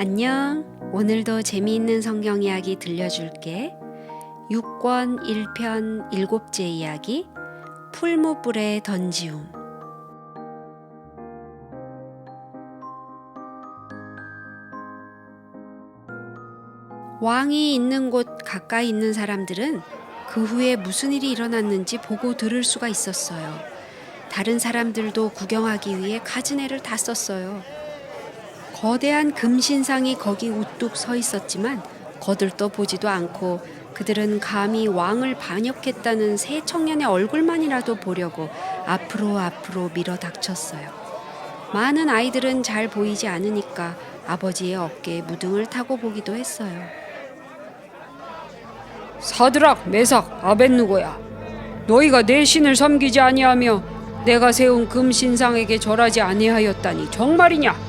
안녕. 오늘도 재미있는 성경 이야기 들려줄게. 6권 1편 7째 이야기 풀무불에 던지움. 왕이 있는 곳 가까이 있는 사람들은 그 후에 무슨 일이 일어났는지 보고 들을 수가 있었어요. 다른 사람들도 구경하기 위해 가지네를 다 썼어요. 거대한 금신상이 거기 우뚝 서 있었지만 거들떠 보지도 않고 그들은 감히 왕을 반역했다는 새 청년의 얼굴만이라도 보려고 앞으로 앞으로 밀어 닥쳤어요. 많은 아이들은 잘 보이지 않으니까 아버지의 어깨에 무등을 타고 보기도 했어요. 사드락, 메삭, 아벤누고야. 너희가 내 신을 섬기지 아니하며 내가 세운 금신상에게 절하지 아니하였다니 정말이냐?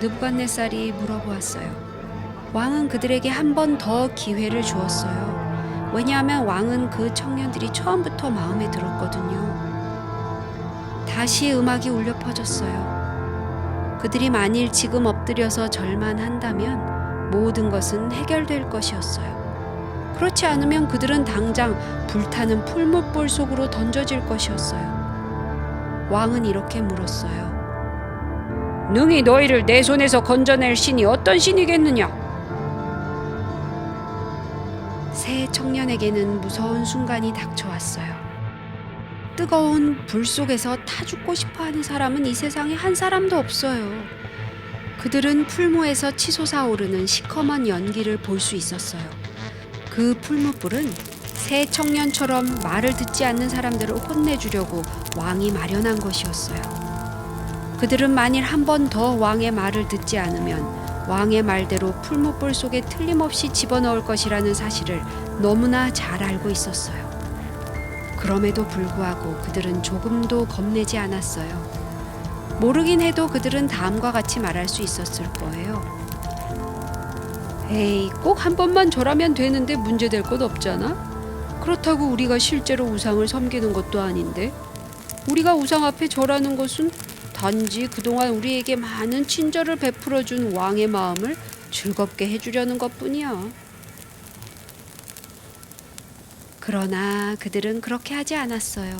느부갓네살이 물어보았어요. 왕은 그들에게 한 번 더 기회를 주었어요. 왜냐하면 왕은 그 청년들이 처음부터 마음에 들었거든요. 다시 음악이 울려 퍼졌어요. 그들이 만일 지금 엎드려서 절만 한다면 모든 것은 해결될 것이었어요. 그렇지 않으면 그들은 당장 불타는 풀무불 속으로 던져질 것이었어요. 왕은 이렇게 물었어요. 능히 너희를 내 손에서 건져낼 신이 어떤 신이겠느냐? 새 청년에게는 무서운 순간이 닥쳐왔어요. 뜨거운 불 속에서 타 죽고 싶어 하는 사람은 이 세상에 한 사람도 없어요. 그들은 풀무에서 치솟아 오르는 시커먼 연기를 볼 수 있었어요. 그 풀무불은 새 청년처럼 말을 듣지 않는 사람들을 혼내주려고 왕이 마련한 것이었어요. 그들은 만일 한 번 더 왕의 말을 듣지 않으면 왕의 말대로 풀무불 속에 틀림없이 집어넣을 것이라는 사실을 너무나 잘 알고 있었어요. 그럼에도 불구하고 그들은 조금도 겁내지 않았어요. 모르긴 해도 그들은 다음과 같이 말할 수 있었을 거예요. 에이, 꼭 한 번만 절하면 되는데 문제될 것 없잖아? 그렇다고 우리가 실제로 우상을 섬기는 것도 아닌데? 우리가 우상 앞에 절하는 것은 단지 그동안 우리에게 많은 친절을 베풀어 준 왕의 마음을 즐겁게 해주려는 것 뿐이야. 그러나 그들은 그렇게 하지 않았어요.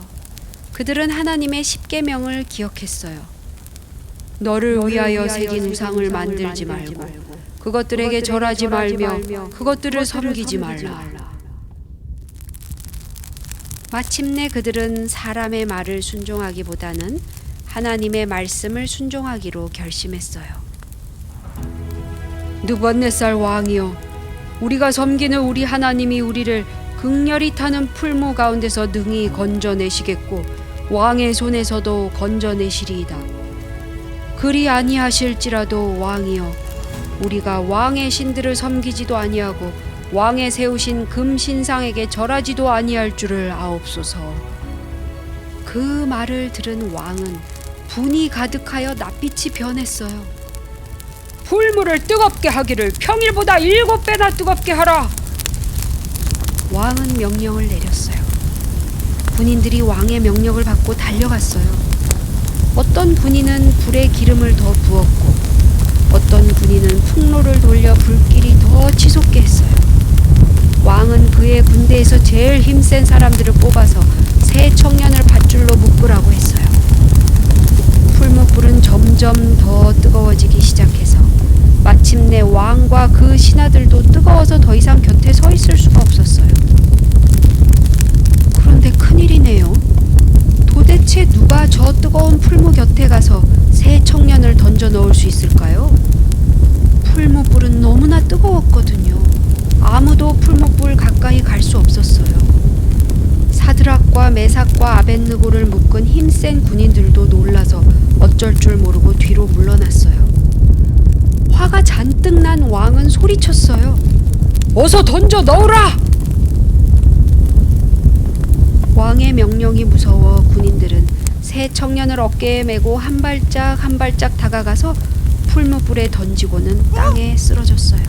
그들은 하나님의 십계명을 기억했어요. 너를 위하여 새긴 우상을 만들지 말고 그것들에게 절하지 말며 그것들을 섬기지 말라. 마침내 그들은 사람의 말을 순종하기보다는 하나님의 말씀을 순종하기로 결심했어요. 느부갓네살 왕이여, 우리가 섬기는 우리 하나님이 우리를 극렬히 타는 풀무 가운데서 능히 건져내시겠고 왕의 손에서도 건져내시리이다. 그리 아니하실지라도 왕이여, 우리가 왕의 신들을 섬기지도 아니하고 왕의 세우신 금 신상에게 절하지도 아니할 줄을 아옵소서. 그 말을 들은 왕은 분이 가득하여 낯빛이 변했어요. 풀물을 뜨겁게 하기를 평일보다 일곱 배나 뜨겁게 하라. 왕은 명령을 내렸어요. 군인들이 왕의 명령을 받고 달려갔어요. 어떤 군인은 불에 기름을 더 부었고, 어떤 군인은 풍로를 돌려 불길이 더 치솟게 했어요. 왕은 그의 군대에서 제일 힘센 사람들을 뽑아서 새 청년을 밧줄로 묶으라고 했어요. 점점 더 뜨거워지기 시작해서 마침내 왕과 그 신하들도 뜨거워서 더 이상 곁에 서 있을 수가 없었어요. 그런데 큰일이네요. 도대체 누가 저 뜨거운 풀무 곁에 가서 새 청년을 던져 넣을 수 있을까요? 풀무불은 너무나 뜨거웠거든요. 아무도 풀무불 가까이 갈 수 없었어요. 사드락과 메삭과 아벤느고를 묶은 힘센 군인들도 놀라서 어쩔 줄 모르고 뒤로 물러났어요. 화가 잔뜩 난 왕은 소리쳤어요. 어서 던져 넣으라. 왕의 명령이 무서워 군인들은 새 청년을 어깨에 메고 한 발짝 한 발짝 다가가서 풀무불에 던지고는 땅에 쓰러졌어요.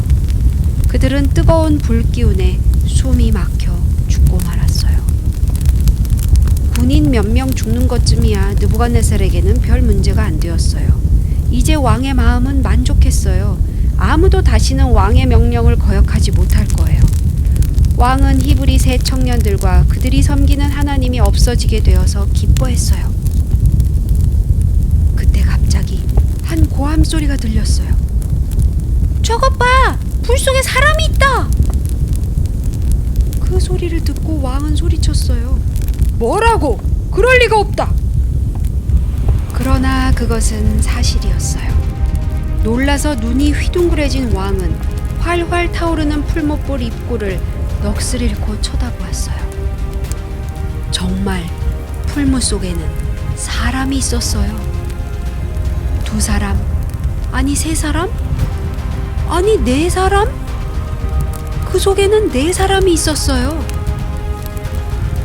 그들은 뜨거운 불 기운에 숨이 막혀 죽고 말았어요. 몇 명 죽는 것쯤이야 느부갓네살에게는 별 문제가 안 되었어요. 이제 왕의 마음은 만족했어요. 아무도 다시는 왕의 명령을 거역하지 못할 거예요. 왕은 히브리 세 청년들과 그들이 섬기는 하나님이 없어지게 되어서 기뻐했어요. 그때 갑자기 한 고함 소리가 들렸어요. 저것 봐! 불 속에 사람이 있다! 그 소리를 듣고 왕은 소리쳤어요. 뭐라고? 그럴 리가 없다. 그러나 그것은 사실이었어요. 놀라서 눈이 휘둥그레진 왕은 활활 타오르는 풀목볼 입구를 넋을 잃고 쳐다보았어요. 정말 풀무 속에는 사람이 있었어요. 두 사람? 아니 세 사람? 아니 네 사람? 그 속에는 네 사람이 있었어요.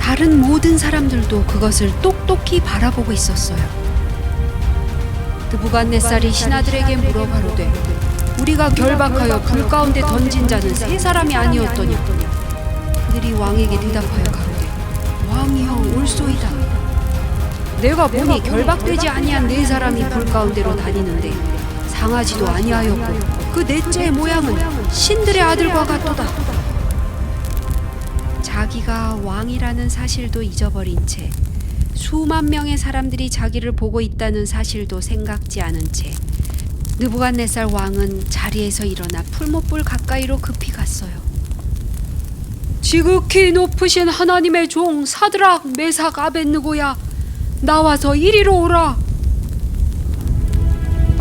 다른 모든 사람들도 그것을 똑똑히 바라보고 있었어요. 느부갓네살이 신하들에게 물어가로되 우리가 결박하여 불 가운데 던진 자는 세 사람이 아니었더냐 그들이 왕에게 대답하여 가로되 왕이여 올소이다. 내가 보니 결박되지 아니한 네 사람이 불 가운데로 다니는데 상하지도 아니하였고 그 넷째의 모양은 신들의 아들과 같도다 자기가 왕이라는 사실도 잊어버린 채 수만 명의 사람들이 자기를 보고 있다는 사실도 생각지 않은 채 느부갓네살 왕은 자리에서 일어나 풀목불 가까이로 급히 갔어요. 지극히 높으신 하나님의 종 사드락 메삭 아벤느고야 나와서 이리로 오라.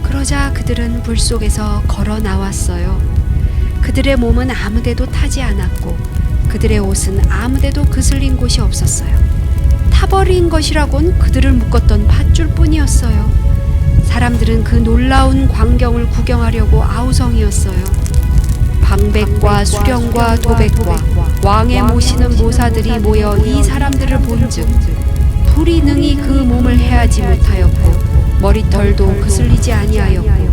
그러자 그들은 불 속에서 걸어 나왔어요. 그들의 몸은 아무데도 타지 않았고 그들의 옷은 아무데도 그슬린 곳이 없었어요. 타버린 것이라곤 그들을 묶었던 밧줄 뿐이었어요. 사람들은 그 놀라운 광경을 구경하려고 아우성이었어요. 방백과 수령과 도백과 왕의 모시는 모사들이 모여 이 사람들을 본즉 불이 능히 그 몸을 해하지 못하였고 머리털도 그슬리지 아니하였고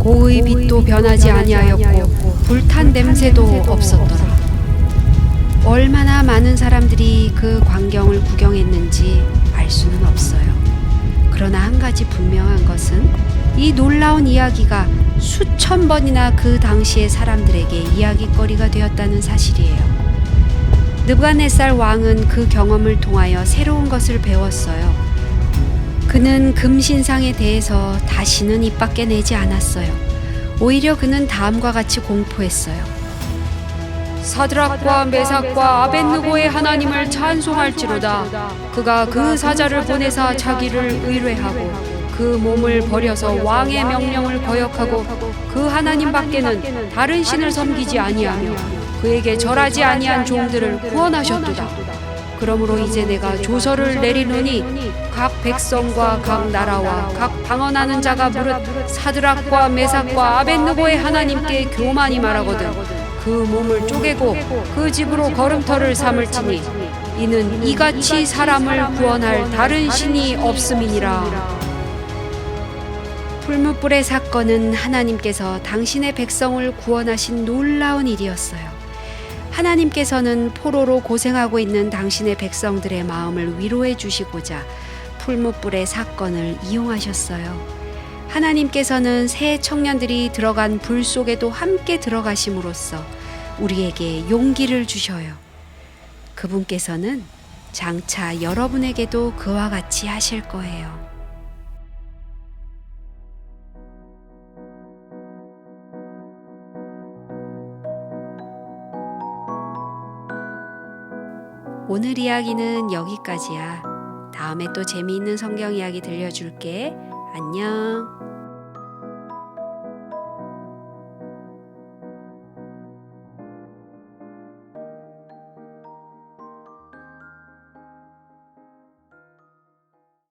고의 빛도 변하지 아니하였고 불탄 냄새도 없었더라. 얼마나 많은 사람들이 그 광경을 구경했는지 알 수는 없어요. 그러나 한 가지 분명한 것은 이 놀라운 이야기가 수천 번이나 그 당시의 사람들에게 이야기거리가 되었다는 사실이에요. 느부갓네살 왕은 그 경험을 통하여 새로운 것을 배웠어요. 그는 금신상에 대해서 다시는 입 밖에 내지 않았어요. 오히려 그는 다음과 같이 공포했어요. 사드락과 메삭과 아벤느고의 하나님을 찬송할지로다. 그가 그 사자를 보내사 자기를 의뢰하고 그 몸을 버려서 왕의 명령을 거역하고 그 하나님 밖에는 다른 신을 섬기지 아니하며 그에게 절하지 아니한 종들을 구원하셨도다. 그러므로 이제 내가 조서를 내리노니 각 백성과 각 나라와 각 방언하는 자가 무릇 사드락과 메삭과 아벤느고의 하나님께 교만이 말하거든 그 몸을 쪼개고 그 집으로 걸음터를 삼을지니 이는 이같이 사람을 구원할 다른 신이 없음이니라. 풀무불의 사건은 하나님께서 당신의 백성을 구원하신 놀라운 일이었어요. 하나님께서는 포로로 고생하고 있는 당신의 백성들의 마음을 위로해 주시고자 풀무불의 사건을 이용하셨어요. 하나님께서는 새 청년들이 들어간 불 속에도 함께 들어가심으로써 우리에게 용기를 주셔요. 그분께서는 장차 여러분에게도 그와 같이 하실 거예요. 오늘 이야기는 여기까지야. 다음에 또 재미있는 성경 이야기 들려줄게. 안녕.